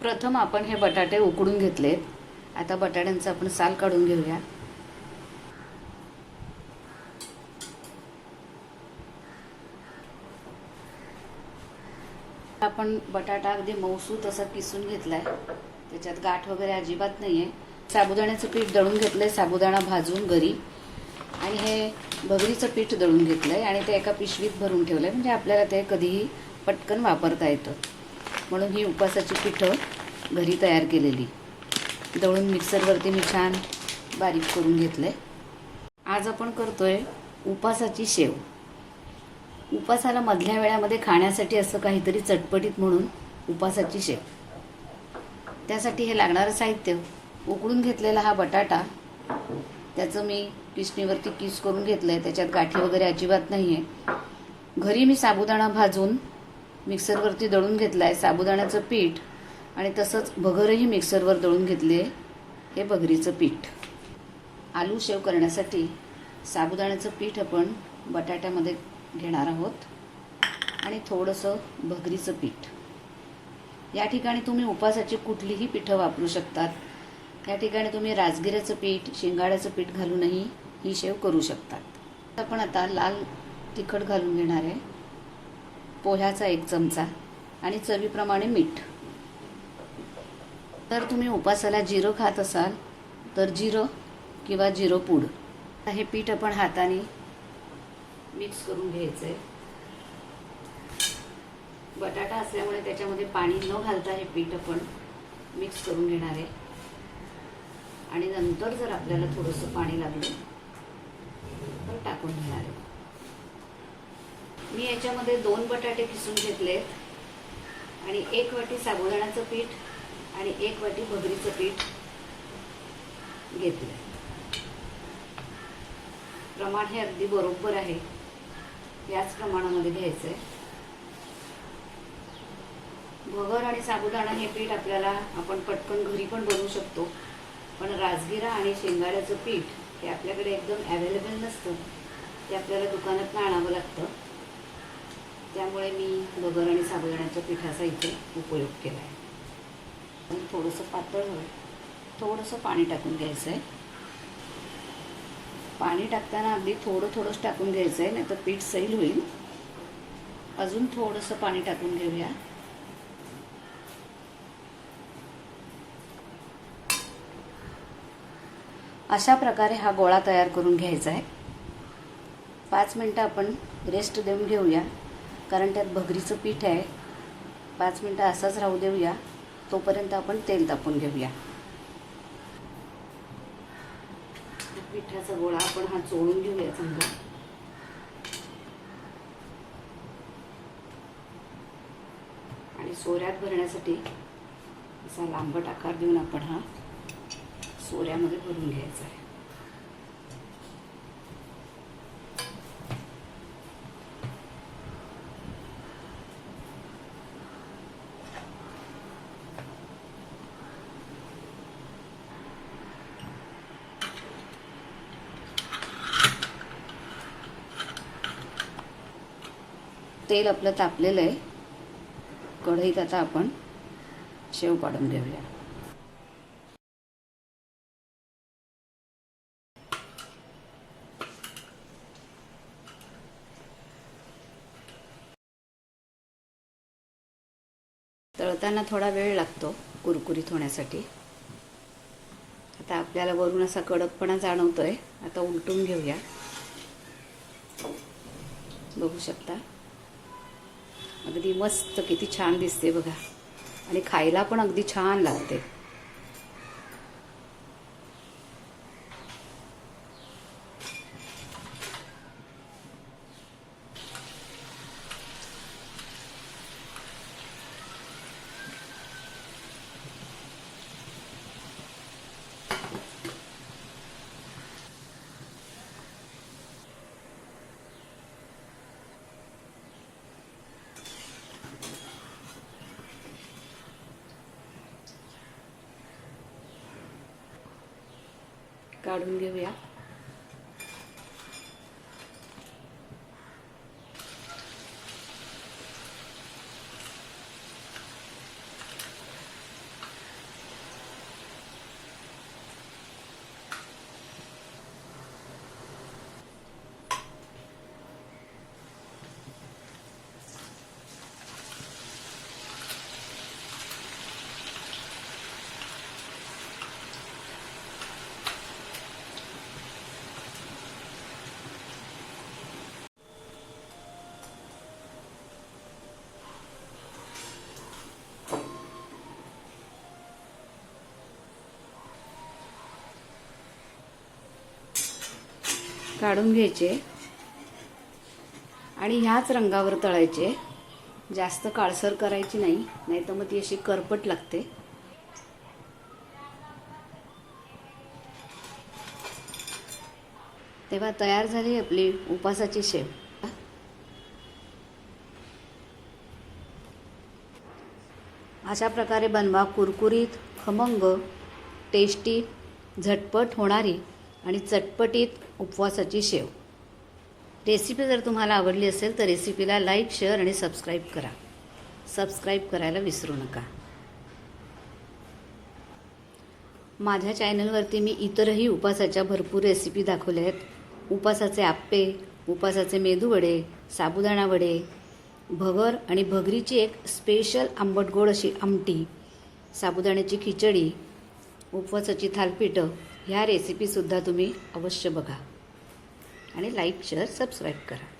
प्रथम आपण हे बटाटे उकडून घेतलेत. आता बटाट्यांचं आपण साल काढून घेऊया. आपण बटाटा अगदी मऊसूत असा किसून घेतलाय. त्याच्यात गाठ वगैरे अजिबात नाहीये. साबुदाण्याचं पीठ दळून घेतलंय साबुदाणा भाजून घरी. आणि हे भगरीचं पीठ दळून घेतलंय आणि ते एका पिशवीत भरून ठेवलंय. म्हणजे आपल्याला ते कधीही पटकन वापरता येतं. म्हणून ही उपासाची पिठं घरी तयार केलेली. दळून मिक्सरवरती मी छान बारीक करून घेतलंय. आज आपण करतोय उपासाची शेव. उपासाला मधल्या वेळामध्ये खाण्यासाठी असं काहीतरी चटपटीत म्हणून उपासाची शेव. त्यासाठी हे लागणारं साहित्य. उकळून घेतलेला हा बटाटा त्याचं मी किसणीवरती किस करून घेतलंय. त्याच्यात गाठी वगैरे अजिबात नाही आहे घरी मी साबुदाणा भाजून मिक्सरवरती दळून घेतला आहे साबुदाण्याचं पीठ आणि तसंच भगरही मिक्सरवर दळून घेतले हे भगरीचं पीठ. आलू शेव करण्यासाठी साबुदाण्याचं पीठ आपण बटाट्यामध्ये घेणार आहोत आणि थोडंसं भगरीचं पीठ. या ठिकाणी तुम्ही उपासाची कुठलीही पिठं वापरू शकतात. या ठिकाणी तुम्ही राजगिऱ्याचं पीठ शिंगाड्याचं पीठ घालूनही ही शेव करू शकतात. आपण आता लाल तिखट घालून घेणार आहे. पोह्याचा एक चमचा आणि चवीप्रमाणे मीठ. तर तुम्ही उपासाला जिरं खात असाल तर जिरं किंवा जिरं पूड. हे पीठ आपण हाताने मिक्स करून घ्यायचं आहे बटाटा असल्यामुळे त्याच्यामध्ये पाणी न घालता हे पीठ आपण मिक्स करून घेणार आहे. आणि नंतर जर आपल्याला थोडंसं पाणी लागलं तर टाकून घेणार आहे. मी याच्यामध्ये दोन बटाटे किसून घेतलेत. आणि एक वाटी साबुदाण्याचं पीठ आणि एक वाटी भगरीचं पीठ घेतलं प्रमाण हे अगदी बरोबर आहे. याच प्रमाणामध्ये घ्यायचं आहे भगर आणि साबुदाणा हे पीठ आपल्याला आपण पटकन घरी पण बनवू शकतो. पण राजगिरा आणि शेंगाड्याचं पीठ हे आपल्याकडे एकदम अवेलेबल नसतं. ते आपल्याला दुकानात आणावं लागतं. त्यामुळे मी भगर आणि साबुदाण्याच्या पिठाचा इथे उपयोग केला आहे आणि थोडंसं पातळ होईल. थोडंसं पाणी टाकून घ्यायचं आहे पाणी टाकताना अगदी थोडं थोडंच टाकून घ्यायचं आहे नाही तर पीठ सैल होईल. अजून थोडंसं पाणी टाकून घेऊया. अशा प्रकारे हा गोळा तयार करून घ्यायचा आहे पाच मिनटं आपण रेस्ट देऊन घेऊया कारण त्यात भगरीचं पीठ आहे. पाच मिनटं असाच राहू देऊया. तोपर्यंत आपण तेल तापून घेऊया. पिठाचा गोळा आपण हा चोळून घेऊया समजा आणि सोऱ्यात भरण्यासाठी असा लांबट आकार देऊन आपण हा सोऱ्यामध्ये भरून घ्यायचा आहे. तेल आपलं तापलेलं आहे. कढईत आता आपण शेव पाडून घेऊया. तळताना थोडा वेळ लागतो कुरकुरीत होण्यासाठी. आता आपल्याला वरून असा कडकपणा जाणवतोय. आता उलटून घेऊया. बघू शकता. अगदी मस्त किती छान दिसते बघा. आणि खायला पण अगदी छान लागते. काढून घेऊया. काढून घ्यायचे. आणि ह्याच रंगावर तळायचे. जास्त काळसर करायची नाही नाही तर मग ती अशी करपट लागते. तेव्हा तयार झाली आपली उपासाची शेव अशा प्रकारे बनवा कुरकुरीत खमंग टेस्टी झटपट होणारी आणि चटपटीत उपवासाची शेव. रेसिपी जर तुम्हाला आवडली असेल तर रेसिपीला लाईक शेअर आणि सबस्क्राईब करा. सबस्क्राईब करायला विसरू नका. माझ्या चॅनलवरती मी इतरही उपासाच्या भरपूर रेसिपी दाखवल्या आहेत. उपासाचे आप्पे उपासाचे मेदूवडे साबुदाणा वडे भगर आणि भगरीची एक स्पेशल आंबट गोड अशी आमटी साबुदाण्याची खिचडी उपवासाची थालपीठं ह्या रेसिपीसुद्धा तुम्ही अवश्य बघा. आणि लाईक शेअर सबस्क्राईब करा.